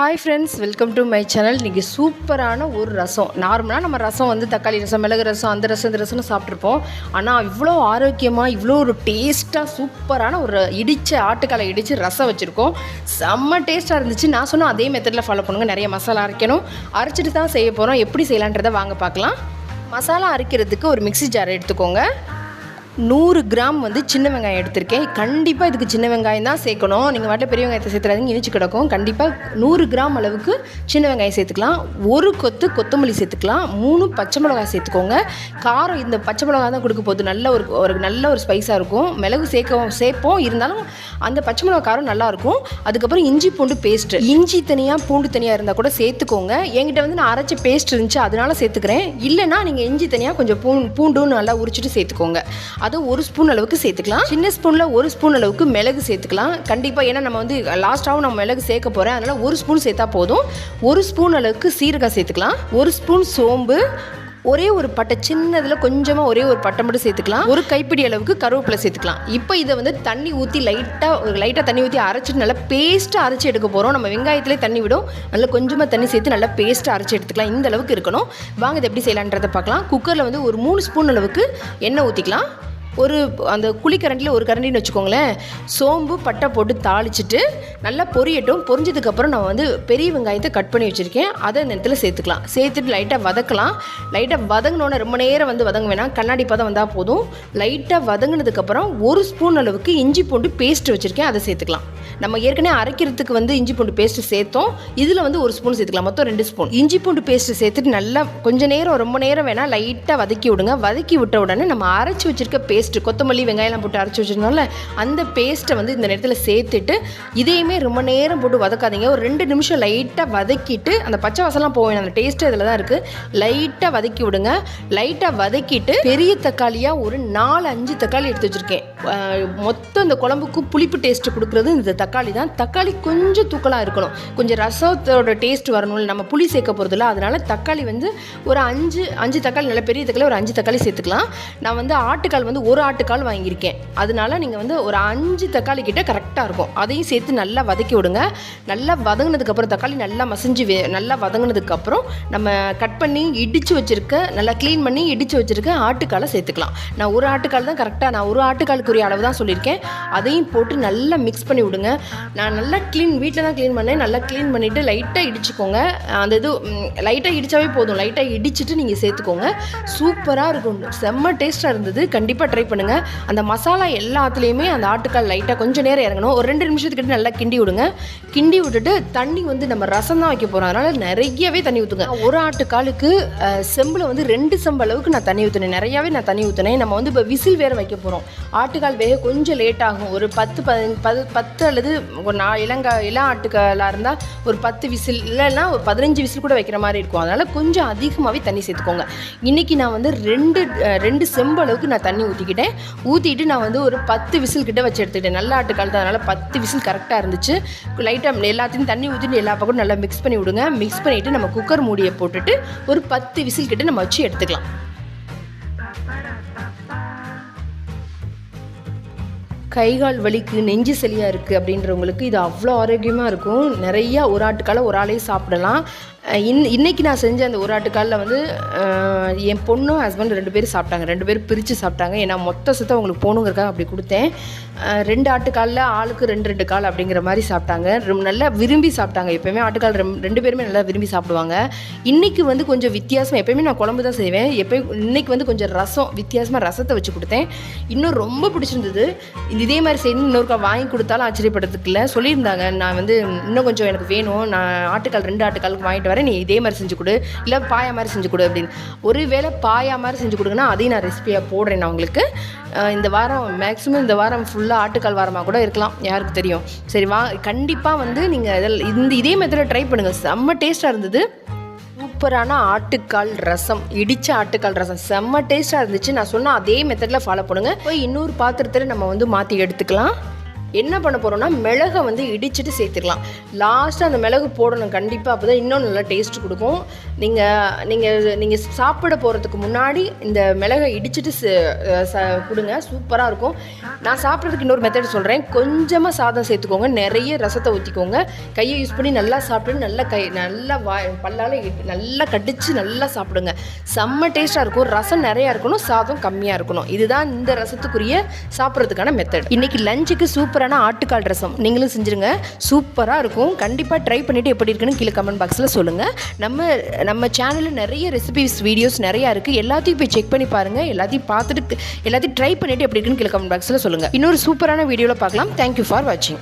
Hi friends welcome to my channel இன்றைக்கி சூப்பரான ஒரு ரசம். நார்மலாக நம்ம ரசம் வந்து தக்காளி ரசம் மிளகு ரசம் அந்த ரசம் இந்த ரசம்னு சாப்பிட்ருப்போம் ஆனால் இவ்வளோ ஆரோக்கியமாக இவ்வளோ ஒரு டேஸ்ட்டாக சூப்பரான ஒரு இடித்த ஆட்டுக்காலை இடித்து ரசம் வச்சுருக்கோம். செம்ம டேஸ்ட்டாக இருந்துச்சு. நான் சொன்ன அதே மெத்தடில் ஃபாலோ பண்ணுங்கள் நிறைய மசாலா அரைக்கணும். அரைச்சிட்டு தான் செய்ய போகிறோம் எப்படி செய்யலான்றதை வாங்க பார்க்கலாம். மசாலா அரைக்கிறதுக்கு ஒரு மிக்சி ஜார் எடுத்துக்கோங்க. நூறு கிராம் வந்து சின்ன வெங்காயம் எடுத்திருக்கேன். கண்டிப்பாக இதுக்கு சின்ன வெங்காயம் தான் சேர்க்கணும். நீங்கள் வாட்டில் பெரிய வெங்காயத்தை சேர்த்துறாதீங்க இனிச்சு கிடக்கும். கண்டிப்பாக நூறு கிராம் அளவுக்கு சின்ன வெங்காயம் சேர்த்துக்கலாம். ஒரு கொத்து கொத்தமல்லி சேர்த்துக்கலாம். மூணு பச்சை மிளகாய் சேர்த்துக்கோங்க. காரம் இந்த பச்சை மிளகாய் தான் கொடுக்க போகுது. நல்ல ஒரு ஒரு நல்ல ஒரு ஸ்பைஸாக இருக்கும். மிளகு சேர்க்கவும் சேர்ப்போம். இருந்தாலும் அந்த பச்சை மிளகா காரம் நல்லாயிருக்கும் அதுக்கப்புறம் இஞ்சி பூண்டு பேஸ்ட்டு இஞ்சி தனியாக பூண்டு தனியாக இருந்தால் கூட சேர்த்துக்கோங்க. என்கிட்ட வந்து நான் அரைச்ச பேஸ்ட் இருந்துச்சு அதனால சேர்த்துக்கிறேன். இல்லைன்னா நீங்கள் இஞ்சி தனியாக கொஞ்சம் பூ பூண்டும் நல்லா உரிச்சிட்டு சேர்த்துக்கோங்க. அது ஒரு ஸ்பூன் அளவுக்கு சேர்த்துக்கலாம். சின்ன ஸ்பூனில் ஒரு ஸ்பூன் அளவுக்கு மிளகு சேர்த்துக்கலாம். கண்டிப்பாக ஏன்னா நம்ம வந்து லாஸ்ட்டாகவும் நம்ம மிளகு சேர்க்க போகிறேன் அதனால் ஒரு ஸ்பூன் சேர்த்தா போதும். ஒரு ஸ்பூன் அளவுக்கு சீரகம் சேர்த்துக்கலாம். ஒரு ஸ்பூன் சோம்பு. ஒரே ஒரு பட்டை சின்னதில் கொஞ்சமாக ஒரே ஒரு பட்டை மட்டும் சேர்த்துக்கலாம். ஒரு கைப்பிடி அளவுக்கு கருவேப்பிலை சேர்த்துக்கலாம். இப்போ இதை வந்து தண்ணி ஊற்றி லைட்டாக ஒரு லைட்டாக தண்ணி ஊற்றி அரைச்சிட்டு நல்லா பேஸ்ட்டாக அரைச்சி எடுக்க போகிறோம் நம்ம வெங்காயத்திலே தண்ணி விடும். நல்லா கொஞ்சமாக தண்ணி சேர்த்து நல்லா பேஸ்ட்டாக அரைச்சி எடுத்துக்கலாம். இந்த அளவுக்கு இருக்கணும். வாங்க இதை எப்படி செய்யலான்றதை பார்க்கலாம். குக்கரில் வந்து ஒரு மூணு ஸ்பூன் அளவுக்கு எண்ணெய் ஊற்றிக்கலாம் ஒரு அந்த குழிக்கரண்டியில் ஒரு கரண்டின்னு வச்சுக்கோங்களேன் சோம்பு பட்டை போட்டு தாளிச்சிட்டு நல்லா பொரியட்டும். பொரிஞ்சதுக்கப்புறம் நான் வந்து பெரிய வெங்காயத்தை கட் பண்ணி வச்சுருக்கேன். அதை நேரத்தில் இடத்துல சேர்த்துக்கலாம். சேர்த்துட்டு லைட்டாக வதக்கலாம். லைட்டாக வதங்கினோன்னே ரொம்ப நேரம் வந்து வதங்க வேணாம் கண்ணாடி பதம் வந்தால் போதும். லைட்டாக வதங்கினதுக்கப்புறம் ஒரு ஸ்பூன் அளவுக்கு இஞ்சி பூண்டு பேஸ்ட் வச்சுருக்கேன். அதை சேர்த்துக்கலாம். நம்ம ஏற்கனவே அரைக்கிறதுக்கு வந்து இஞ்சி பூண்டு பேஸ்ட்டு சேர்த்தோம். இதில் வந்து ஒரு ஸ்பூன் சேர்த்துக்கலாம். மொத்தம் ரெண்டு ஸ்பூன் இஞ்சி பூண்டு பேஸ்ட்டு சேர்த்துட்டு நல்லா கொஞ்சம் நேரம் ரொம்ப நேரம் வேணால் லைட்டாக வதக்கி விடுங்க. வதக்கி விட்ட உடனே நம்ம அரைச்சி வச்சிருக்க பேஸ்ட்டு கொத்தமல்லி வெங்காயம்லாம் போட்டு அரைச்சி வச்சிருந்தோம்ல அந்த பேஸ்ட்டை வந்து இந்த நேரத்தில் சேர்த்துட்டு இதையுமே ரொம்ப நேரம் போட்டு வதக்காதீங்க. ஒரு ரெண்டு நிமிஷம் லைட்டாக வதக்கிட்டு அந்த பச்சை வாசலாம் போக வேணும். அந்த டேஸ்ட்டு இதில் தான் இருக்குது லைட்டாக வதக்கி விடுங்க. லைட்டாக வதக்கிட்டு பெரிய தக்காளியாக ஒரு நாலு அஞ்சு தக்காளி எடுத்து வச்சுருக்கேன். மொத்தம் இந்த குழம்புக்கு புளிப்பு டேஸ்ட்டு கொடுக்குறது இந்த தக்காளி தான். தக்காளி கொஞ்சம் தூக்கலாக இருக்கணும். கொஞ்சம் ரசத்தோட டேஸ்ட் வரணும்ல. நம்ம புளி சேர்க்க போகிறதில்ல அதனால் தக்காளி வந்து ஒரு அஞ்சு அஞ்சு தக்காளி நல்ல பெரிய தக்காளி ஒரு அஞ்சு தக்காளி சேர்த்துக்கலாம். நான் வந்து ஆட்டுக்கால் வந்து ஒரு ஆட்டுக்கால் வாங்கியிருக்கேன். அதனால நீங்கள் வந்து ஒரு அஞ்சு தக்காளி கிட்ட கரெக்டாக இருக்கும். அதையும் சேர்த்து நல்லா வதக்கி விடுங்க. நல்லா வதங்கினதுக்கப்புறம் தக்காளி நல்லா மசிஞ்சு வே நல்லா வதங்கினதுக்கப்புறம் நம்ம கட் பண்ணி இடித்து வச்சுருக்க நல்லா க்ளீன் பண்ணி இடித்து வச்சுருக்க ஆட்டுக்காலை சேர்த்துக்கலாம். நான் ஒரு ஆட்டுக்கால் தான் கரெக்டாக நான் ஒரு ஆட்டுக்காலுக்குரிய அளவு தான் சொல்லியிருக்கேன். அதையும் போட்டு நல்லா மிக்ஸ் பண்ணி விடுங்க. நான் நல்லா க்ளீன் வீட்டில் தான் க்ளீன் பண்ணேன். நல்லா க்ளீன் பண்ணிவிட்டு லைட்டாக இடிச்சுக்கோங்க. அந்த இது லைட்டாக இடித்தாவே போதும். லைட்டாக இடிச்சிட்டு நீங்கள் சேர்த்துக்கோங்க. சூப்பராக இருக்கும். செம்ம டேஸ்ட்டாக இருந்தது. கண்டிப்பாக ட்ரை பண்ணுங்கள் அந்த மசாலா எல்லாத்துலேயுமே அந்த ஆட்டுக்கால் லைட்டாக கொஞ்சம் நேரம் இறங்கணும். ஒரு ரெண்டு நிமிஷத்துக்கிட்ட நல்லா கிண்டி கிண்டி விடுங்க. கிண்டி விட்டுட்டு தண்ணி வந்து நம்ம ரசம் தான் வைக்க போகிறோம் அதனால் நிறையவே தண்ணி ஊற்றுங்க ஒரு ஆட்டுக்காலுக்கு செம்பில் வந்து ரெண்டு செம்பு அளவுக்கு நான் தண்ணி ஊற்றினேன் நிறையாவே நான் தண்ணி ஊற்றினேன் நம்ம வந்து இப்போ விசில் வேறு வைக்க போகிறோம் ஆட்டுக்கால் வேக கொஞ்சம் லேட் ஆகும். ஒரு பத்து பதினஞ்சு பது பத்து அல்லது ஒரு நா இளங்கா இளம் ஆட்டுக்காலாக இருந்தால் ஒரு பத்து விசில் இல்லைன்னா ஒரு பதினஞ்சு விசில் கூட வைக்கிற மாதிரி இருக்கும். அதனால் கொஞ்சம் அதிகமாகவே தண்ணி சேர்த்துக்கோங்க. இன்றைக்கி நான் வந்து ரெண்டு ரெண்டு செம்பு அளவுக்கு நான் தண்ணி ஊற்றிக்கிட்டேன் ஊற்றிட்டு நான் வந்து ஒரு பத்து விசில் கிட்ட வச்சு எடுத்துக்கிட்டேன். நல்ல ஆட்டுக்கால் தான். அதனால் பத்து விசில் கரெக்டாக இருந்துச்சு. லைட்டாக எல்லாத்தையும் தண்ணி ஊற்றிட்டு எல்லா பக்கம் நல்லா மிக்ஸ் பண்ணி விடுங்க. மிக்ஸ் பண்ணிவிட்டு நம்ம குக்கர் மூடியை போட்டுட்டு ஒரு பத்து விசில் கிட்ட நம்ம வச்சு எடுத்துக்கலாம். கைகால் வலிக்கு நெஞ்சு சளியாக இருக்குது அப்படின்றவங்களுக்கு இது அவ்வளோ ஆரோக்கியமாக இருக்கும். நிறையா ஒரு ஆட்டுக்கால ஒரு ஆளே சாப்பிடலாம். இன் இன்றைக்கி நான் செஞ்ச அந்த ஒரு ஆட்டுக்காலில் வந்து என் பொண்ணும் ஹஸ்பண்ட் ரெண்டு பேரும் சாப்பிட்டாங்க. ரெண்டு பேரும் பிரித்து சாப்பிட்டாங்க. ஏன்னா மொத்த சுத்தம் அவங்களுக்கு போகணுங்கிறக்காக அப்படி கொடுத்தேன். ரெண்டு ஆட்டுக்காலில் ஆளுக்கு ரெண்டு ரெண்டு கால் அப்படிங்கிற மாதிரி சாப்பிட்டாங்க. ரொம்ப நல்லா விரும்பி சாப்பிட்டாங்க. எப்போயுமே ஆட்டுக்கால் ரெம் ரெண்டு பேருமே நல்லா விரும்பி சாப்பிடுவாங்க. இன்றைக்கி வந்து கொஞ்சம் வித்தியாசம் எப்பயுமே நான் குழம்பு தான் செய்வேன். எப்போயும் இன்றைக்கி வந்து கொஞ்சம் ரசம் வித்தியாசமாக ரசத்தை வச்சு கொடுத்தேன். இன்னும் ரொம்ப பிடிச்சிருந்தது. இதே மாதிரி செய்யணும் இன்னொருக்கா வாங்கி கொடுத்தாலும் ஆச்சரியப்படுறதுக்கு இல்லை. சொல்லியிருந்தாங்க. நான் வந்து இன்னும் கொஞ்சம் எனக்கு வேணும். நான் ஆட்டுக்கால் ரெண்டு ஆட்டுக்காலுக்கு வாங்கிட்டு வரேன் நீ இதே மாதிரி செஞ்சு கொடு இல்லை பாயா மாதிரி செஞ்சு கொடு அப்படின்னு. ஒருவேளை பாயா மாதிரி செஞ்சு கொடுங்கன்னா அதையும் நான் ரெசிபியாக போடுறேன் நான் உங்களுக்கு. இந்த வாரம் மேக்ஸிமம் இந்த வாரம் ஃபுல்லாக ஆட்டுக்கால் வாரமாக கூட இருக்கலாம் யாருக்கு தெரியும். சரி வா கண்டிப்பாக வந்து நீங்கள் இதில் இந்த இதே மெத்தடில் ட்ரை பண்ணுங்கள் செம்ம டேஸ்ட்டாக இருந்தது. சூப்பரான ஆட்டுக்கால் ரசம் இடித்த ஆட்டுக்கால் ரசம். செம்ம டேஸ்ட்டாக இருந்துச்சு. நான் சொன்ன அதே மெத்தடில் ஃபாலோ பண்ணுங்கள் போய் இன்னொரு பாத்திரத்தில் நம்ம வந்து மாற்றி எடுத்துக்கலாம். என்ன பண்ண போகிறோம்னா மிளகை வந்து இடிச்சிட்டு சேர்த்துக்கலாம் லாஸ்ட்டாக அந்த மிளகு போடணும். கண்டிப்பாக அப்போ தான் இன்னும் நல்லா டேஸ்ட் கொடுக்கும். நீங்கள் நீங்கள் நீங்கள் சாப்பிட போகிறதுக்கு முன்னாடி இந்த மிளகை இடிச்சிட்டு ச- ச கொடுங்க. சூப்பராக இருக்கும். நான் சாப்பிட்றதுக்கு இன்னொரு மெத்தட் சொல்கிறேன் கொஞ்சமாக சாதம் சேர்த்துக்கோங்க. நிறைய ரசத்தை ஊற்றிக்கோங்க கையை யூஸ் பண்ணி நல்லா சாப்பிட்டு நல்லா கை நல்லா வாய் பல்லால் நல்லா கடிச்சு நல்லா சாப்பிடுங்க. செம்ம டேஸ்ட்டாக இருக்கும். ரசம் நிறையா இருக்கணும். சாதம் கம்மியாக இருக்கணும். இதுதான் இந்த ரசத்துக்குரிய சாப்பிட்றதுக்கான மெத்தட் இன்றைக்கி லஞ்சுக்கு சூப்பர் சூப்பரான ஆட்டுக்கால் ரசம். நீங்களும் செஞ்சுருங்க. சூப்பராக இருக்கும். கண்டிப்பாக ட்ரை பண்ணிவிட்டு எப்படி இருக்குன்னு கீழே கமெண்ட் பாக்ஸில் சொல்லுங்கள் நம்ம நம்ம சேனலில் நிறைய ரெசிபிஸ் வீடியோஸ் நிறையா இருக்குது எல்லாத்தையும் போய் செக் பண்ணி பாருங்கள் எல்லாத்தையும் பார்த்துட்டு எல்லாத்தையும் ட்ரை பண்ணிவிட்டு எப்படி இருக்குன்னு கீழே கமெண்ட் பாக்ஸில் சொல்லுங்கள் இன்னொரு சூப்பரான வீடியோவில் பார்க்கலாம். தேங்க்யூ ஃபார் வாட்சிங்